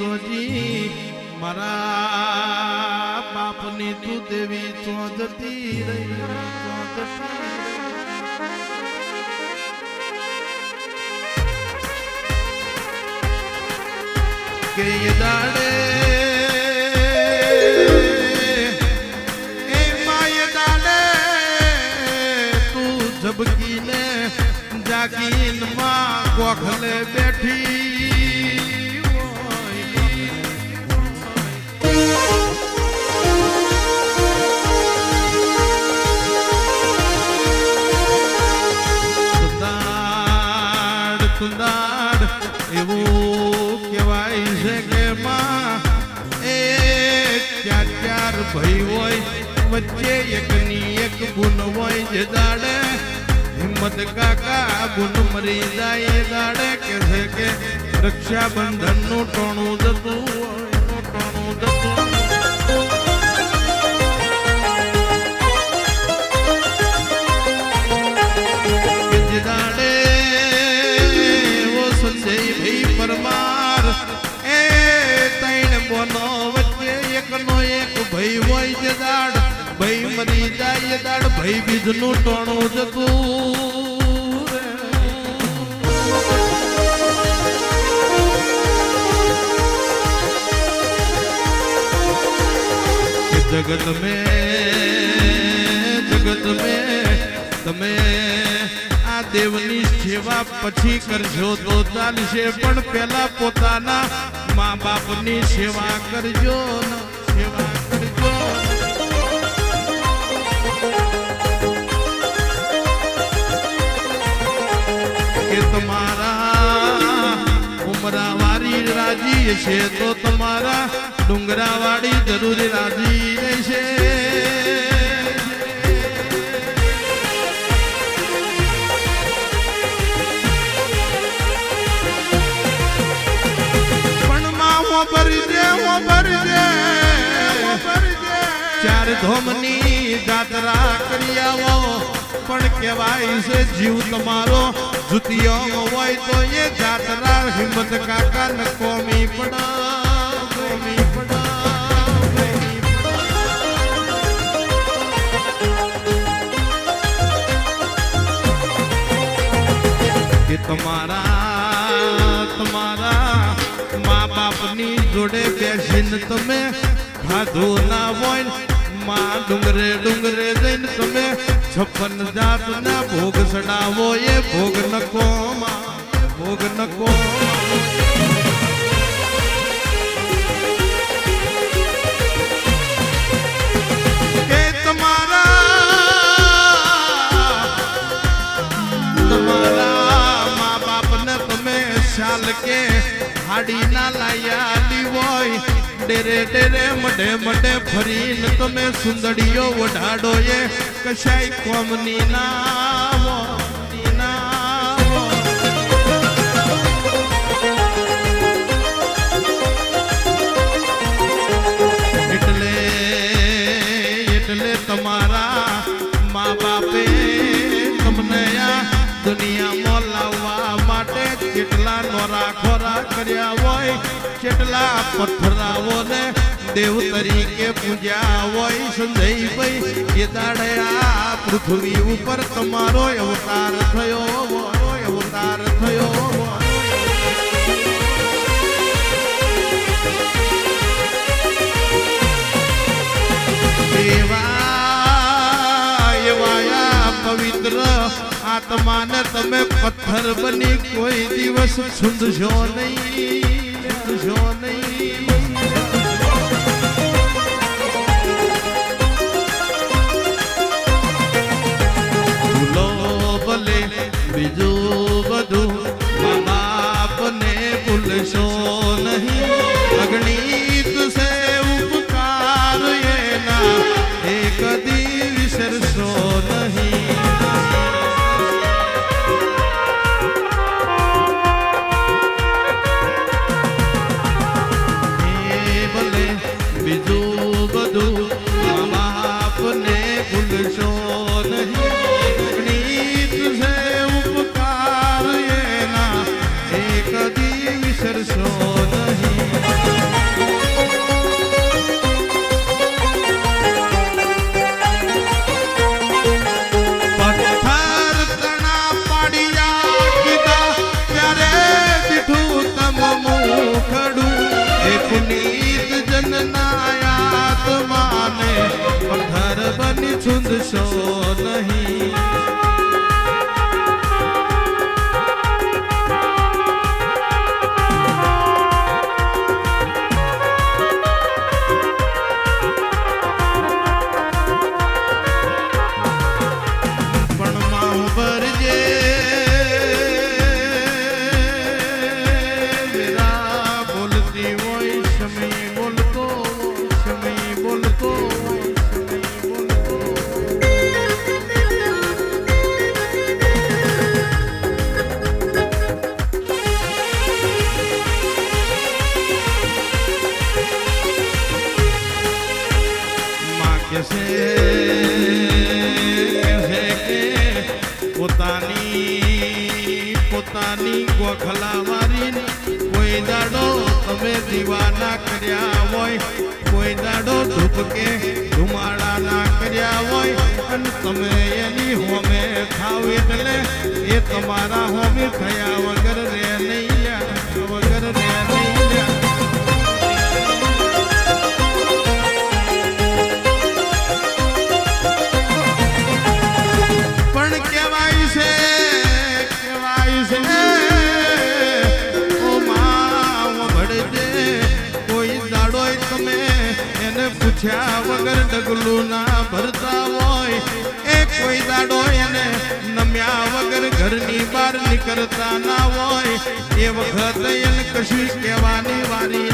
ચોજી મારા બાપની તું દેવી ચો જતી રહી ચો જતી રહી. કે દાડે ઝબકીને જાગીનમાં ગોખલે બેઠી કુંદાડ એવું કહેવાય છે કે માં એ ચાર ચાર ભાઈ હોય, વચ્ચે એકની એક ગુણ હોય જે દાડે. હિંમત કાકા, ગુણ મરી જાય એ દાડે. કે છે કે રક્ષાબંધનનું ટોણું જતું હોય, ટોણું જતું હોય દાડ, ભાઈ મરી જાય દાડ, ભાઈ બીજનું ટોણું જતું જગત મે જગત મે, તમે આ દેવની સેવા પછી કરશો તો ચાલશે, પણ પહેલા પોતાના મા બાપની સેવા કરજો ને. છે તો તમારા ડુંગરાવાળી જરૂરી રાજી ધોમની જાત્રા કરી આવો. પણ કહેવાય છે જીવ તમારો, જુતિયો હોય તો એ જાત્રા હિંમત કાકા ન કોમી પડા તમારા તમારા મા બાપની જોડે બેસીને તમે ખાધું ના હોય માં ડુંગરે ડુંગરે જઈને તમે છપ્પન જાતના ભોગ સડાવો એ ભોગ નકો ભોગ નકો કે તમારા તમારા મા બાપને તમે શાલ કે હાડી ના લાયા હોય ડેરે ડેરે મઢે મઢે ફરીને તમે સુંદડીઓ વઢાડો એ કશાય કોમની ના હો, ની ના હો. એટલે એટલે તમારા મા બાપે તમને આ દુનિયામાં લાવવા માટે કેટલા નોરા ખોરા કર્યા કેટલા પથરાઓને દેવ તરીકે પૂજ્યા હોય સંજયભાઈ એ દાડે પૃથ્વી ઉપર તમારો અવતાર થયો અવતાર થયો પવિત્ર આત્માને તમે પથ્થર બની કોઈ દિવસ છૂંદશો નહીં. છૂંદશો નહીં. બીજું બધું ના આત્માને પથ્થર બની છૂંદશો નહીં. કે પોતાની પોતાની ગોખલા મારીને કોઈ દાડો તમે દીવાના કર્યા હોય, કોઈ દાડો ધુમાડા ના કર્યા હોય તમે એની હોમે ખાવ એટલે એ તમારા હોમે થયા વગર પૂછ્યા વગર ડગલું ના ભરતા હોય. એ કોઈ દાડો એને નમ્યા વગર ઘરની બહાર નીકળતા ના હોય. એ વખત એને કશું કહેવાની વારી